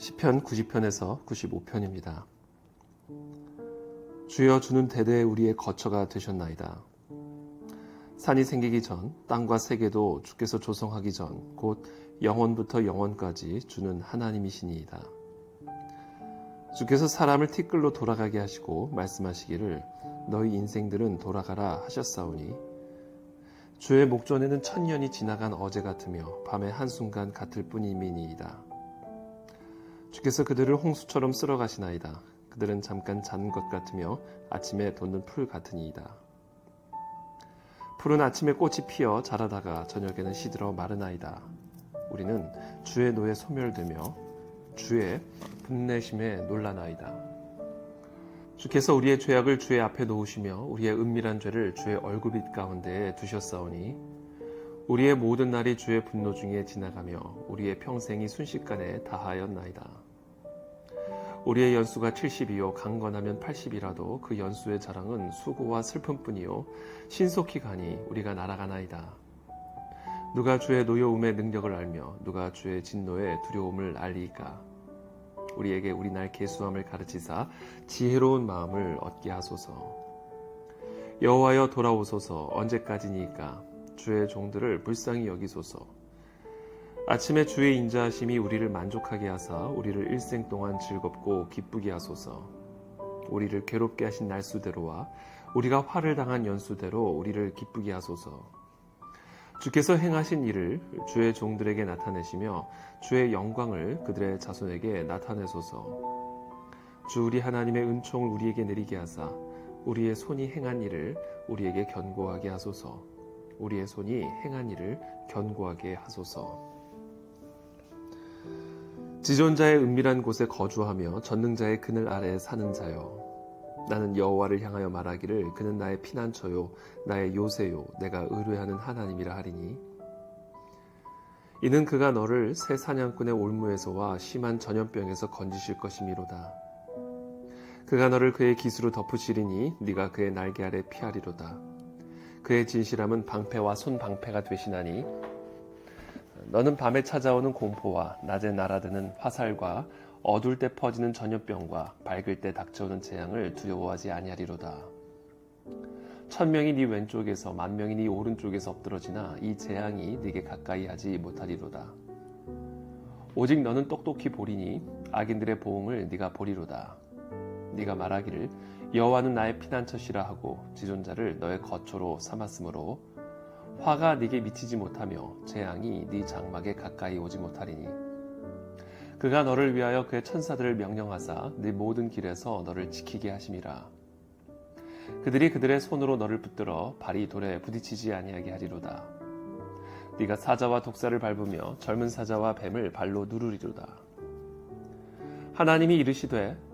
시편 90편에서 95편입니다. 주여 주는 대대 우리의 거처가 되셨나이다. 산이 생기기 전 땅과 세계도 주께서 조성하기 전 곧 영원부터 영원까지 주는 하나님이시니이다. 주께서 사람을 티끌로 돌아가게 하시고 말씀하시기를 너희 인생들은 돌아가라 하셨사오니 주의 목전에는 천년이 지나간 어제 같으며 밤의 한순간 같을 뿐이미니이다. 주께서 그들을 홍수처럼 쓸어 가시나이다. 그들은 잠깐 잔 것 같으며 아침에 돋는 풀 같으니이다. 풀은 아침에 꽃이 피어 자라다가 저녁에는 시들어 마르나이다. 우리는 주의 노에 소멸되며 주의 분내심에 놀라나이다. 주께서 우리의 죄악을 주의 앞에 놓으시며 우리의 은밀한 죄를 주의 얼굴빛 가운데에 두셨사오니 우리의 모든 날이 주의 분노 중에 지나가며 우리의 평생이 순식간에 다하였나이다. 우리의 연수가 70이요 강건하면 80이라도 그 연수의 자랑은 수고와 슬픔뿐이요 신속히 가니 우리가 날아가나이다. 누가 주의 노여움의 능력을 알며 누가 주의 진노의 두려움을 알리까? 우리에게 우리 날 계수함을 가르치사 지혜로운 마음을 얻게 하소서. 여호와여 돌아오소서 언제까지니까 주의 종들을 불쌍히 여기소서. 아침에 주의 인자하심이 우리를 만족하게 하사 우리를 일생 동안 즐겁고 기쁘게 하소서. 우리를 괴롭게 하신 날수대로와 우리가 화를 당한 연수대로 우리를 기쁘게 하소서. 주께서 행하신 일을 주의 종들에게 나타내시며 주의 영광을 그들의 자손에게 나타내소서. 주 우리 하나님의 은총을 우리에게 내리게 하사 우리의 손이 행한 일을 우리에게 견고하게 하소서. 우리의 손이 행한 일을 견고하게 하소서. 지존자의 은밀한 곳에 거주하며 전능자의 그늘 아래에 사는 자여 나는 여호와를 향하여 말하기를 그는 나의 피난처요 나의 요새요 내가 의뢰하는 하나님이라 하리니. 이는 그가 너를 새 사냥꾼의 올무에서와 심한 전염병에서 건지실 것이미로다. 그가 너를 그의 기수로 덮으시리니 네가 그의 날개 아래 피하리로다 그의 진실함은 방패와 손방패가 되시나니 너는 밤에 찾아오는 공포와 낮에 날아드는 화살과 어둘 때 퍼지는 전염병과 밝을 때 닥쳐오는 재앙을 두려워하지 아니하리로다. 천 명이 네 왼쪽에서 만 명이 네 오른쪽에서 엎드러지나 이 재앙이 네게 가까이 하지 못하리로다. 오직 너는 똑똑히 보리니 악인들의 보응을 네가 보리로다. 네가 말하기를 여호와는 나의 피난처시라 하고 지존자를 너의 거처로 삼았으므로 화가 네게 미치지 못하며 재앙이 네 장막에 가까이 오지 못하리니 그가 너를 위하여 그의 천사들을 명령하사 네 모든 길에서 너를 지키게 하심이라. 그들이 그들의 손으로 너를 붙들어 발이 돌에 부딪히지 아니하게 하리로다. 네가 사자와 독사를 밟으며 젊은 사자와 뱀을 발로 누르리로다. 하나님이 이르시되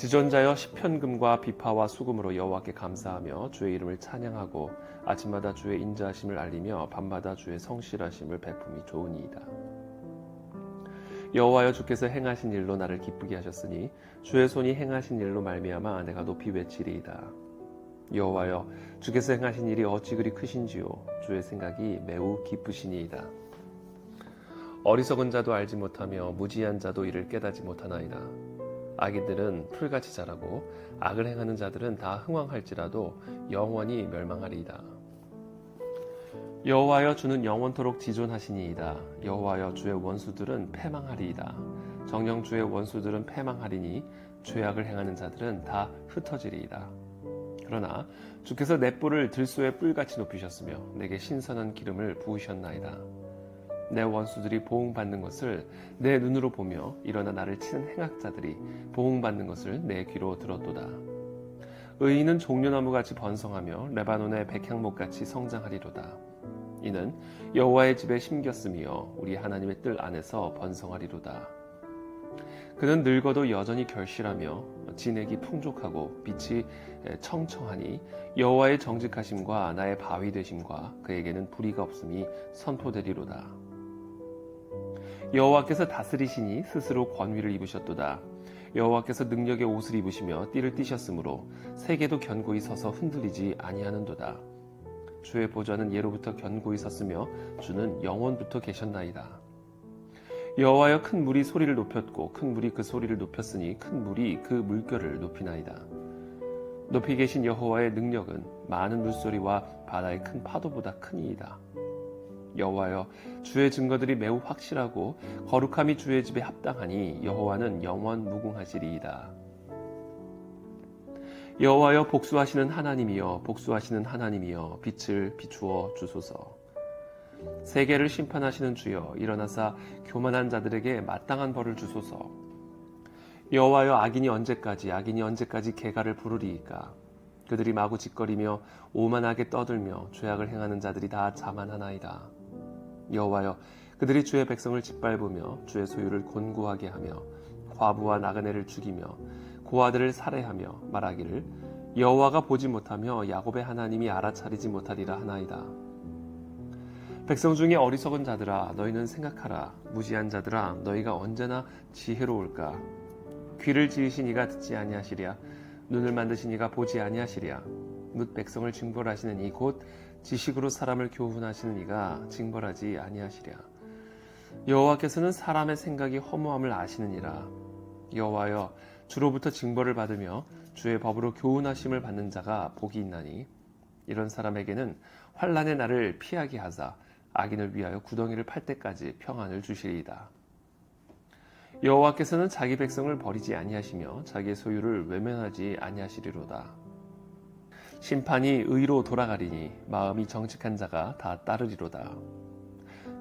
지존자여 시편금과 비파와 수금으로 여호와께 감사하며 주의 이름을 찬양하고 아침마다 주의 인자하심을 알리며 밤마다 주의 성실하심을 베품이 좋으니이다. 여호와여 주께서 행하신 일로 나를 기쁘게 하셨으니 주의 손이 행하신 일로 말미암아 내가 높이 외치리이다. 여호와여 주께서 행하신 일이 어찌 그리 크신지요 주의 생각이 매우 기쁘시니이다. 어리석은 자도 알지 못하며 무지한 자도 이를 깨닫지 못하나이다. 악인들은 풀같이 자라고 악을 행하는 자들은 다 흥왕할지라도 영원히 멸망하리이다. 여호와여 주는 영원토록 지존하시니이다. 여호와여 주의 원수들은 패망하리이다. 정령 주의 원수들은 패망하리니 죄악을 행하는 자들은 다 흩어지리이다. 그러나 주께서 내 뿔을 들소의 뿔같이 높이셨으며 내게 신선한 기름을 부으셨나이다. 내 원수들이 보응받는 것을 내 눈으로 보며 일어나 나를 치는 행악자들이 보응받는 것을 내 귀로 들었도다. 의인은 종려나무같이 번성하며 레바논의 백향목같이 성장하리로다. 이는 여호와의 집에 심겼으며 우리 하나님의 뜰 안에서 번성하리로다. 그는 늙어도 여전히 결실하며 진액이 풍족하고 빛이 청청하니 여호와의 정직하심과 나의 바위 되심과 그에게는 불의가 없음이 선포되리로다. 여호와께서 다스리시니 스스로 권위를 입으셨도다. 여호와께서 능력의 옷을 입으시며 띠를 띠셨으므로 세계도 견고히 서서 흔들리지 아니하는도다. 주의 보좌는 예로부터 견고히 섰으며 주는 영원부터 계셨나이다. 여호와여 큰 물이 소리를 높였고 큰 물이 그 소리를 높였으니 큰 물이 그 물결을 높이나이다. 높이 계신 여호와의 능력은 많은 물소리와 바다의 큰 파도보다 크니이다. 여호와여 주의 증거들이 매우 확실하고 거룩함이 주의 집에 합당하니 여호와는 영원 무궁하시리이다. 여호와여 복수하시는 하나님이여 복수하시는 하나님이여 빛을 비추어 주소서. 세계를 심판하시는 주여 일어나사 교만한 자들에게 마땅한 벌을 주소서. 여호와여 악인이 언제까지 악인이 언제까지 개가를 부르리이까 그들이 마구 짓거리며 오만하게 떠들며 죄악을 행하는 자들이 다 자만하나이다. 여호와여 그들이 주의 백성을 짓밟으며 주의 소유를 곤고하게 하며 과부와 나그네를 죽이며 고아들을 살해하며 말하기를 여호와가 보지 못하며 야곱의 하나님이 알아차리지 못하리라 하나이다. 백성 중에 어리석은 자들아 너희는 생각하라. 무지한 자들아 너희가 언제나 지혜로울까? 귀를 지으신 이가 듣지 아니하시랴. 눈을 만드신 이가 보지 아니하시랴. 묻 백성을 징벌하시는 이곧 지식으로 사람을 교훈하시는 이가 징벌하지 아니하시랴 여호와께서는 사람의 생각이 허무함을 아시느니라 여호와여 주로부터 징벌을 받으며 주의 법으로 교훈하심을 받는 자가 복이 있나니 이런 사람에게는 환란의 날을 피하게 하사 악인을 위하여 구덩이를 팔 때까지 평안을 주시리이다. 여호와께서는 자기 백성을 버리지 아니하시며 자기의 소유를 외면하지 아니하시리로다. 심판이 의로 돌아가리니 마음이 정직한 자가 다 따르리로다.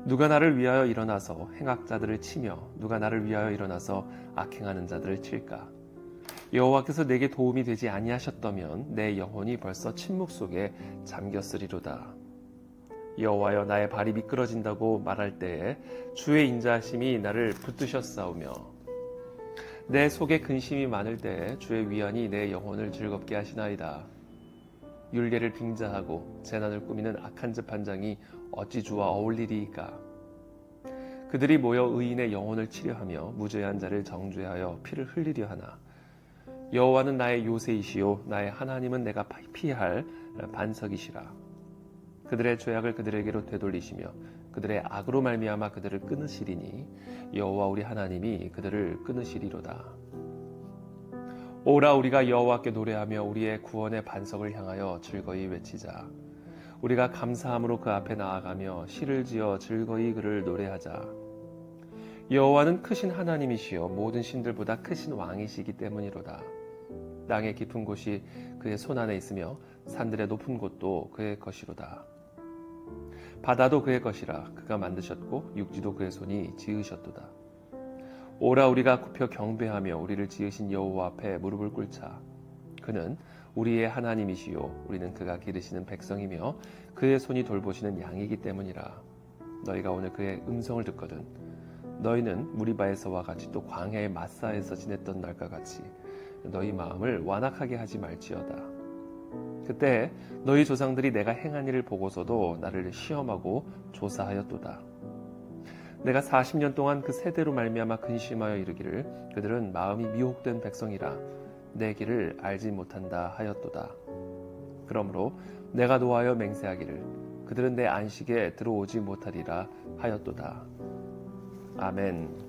누가 나를 위하여 일어나서 행악자들을 치며 누가 나를 위하여 일어나서 악행하는 자들을 칠까? 여호와께서 내게 도움이 되지 아니하셨다면 내 영혼이 벌써 침묵 속에 잠겼으리로다. 여호와여 나의 발이 미끄러진다고 말할 때에 주의 인자하심이 나를 붙드셨사오며 내 속에 근심이 많을 때에 주의 위안이 내 영혼을 즐겁게 하시나이다. 율례를 빙자하고 재난을 꾸미는 악한 집 반장이 어찌 주와 어울리리이까? 그들이 모여 의인의 영혼을 치려하며 무죄한 자를 정죄하여 피를 흘리려 하나 여호와는 나의 요새이시요 나의 하나님은 내가 피할 반석이시라. 그들의 죄악을 그들에게로 되돌리시며 그들의 악으로 말미암아 그들을 끊으시리니 여호와 우리 하나님이 그들을 끊으시리로다. 오라 우리가 여호와께 노래하며 우리의 구원의 반석을 향하여 즐거이 외치자. 우리가 감사함으로 그 앞에 나아가며 시를 지어 즐거이 그를 노래하자. 여호와는 크신 하나님이시여 모든 신들보다 크신 왕이시기 때문이로다. 땅의 깊은 곳이 그의 손 안에 있으며 산들의 높은 곳도 그의 것이로다. 바다도 그의 것이라 그가 만드셨고 육지도 그의 손이 지으셨도다. 오라 우리가 굽혀 경배하며 우리를 지으신 여호와 앞에 무릎을 꿇자. 그는 우리의 하나님이시요 우리는 그가 기르시는 백성이며 그의 손이 돌보시는 양이기 때문이라. 너희가 오늘 그의 음성을 듣거든 너희는 무리바에서와 같이 또 광야의 마사에서 지냈던 날과 같이 너희 마음을 완악하게 하지 말지어다. 그때 너희 조상들이 내가 행한 일을 보고서도 나를 시험하고 조사하였도다. 내가 40년 동안 그 세대로 말미암아 근심하여 이르기를 그들은 마음이 미혹된 백성이라 내 길을 알지 못한다 하였도다. 그러므로 내가 노하여 맹세하기를 그들은 내 안식에 들어오지 못하리라 하였도다. 아멘.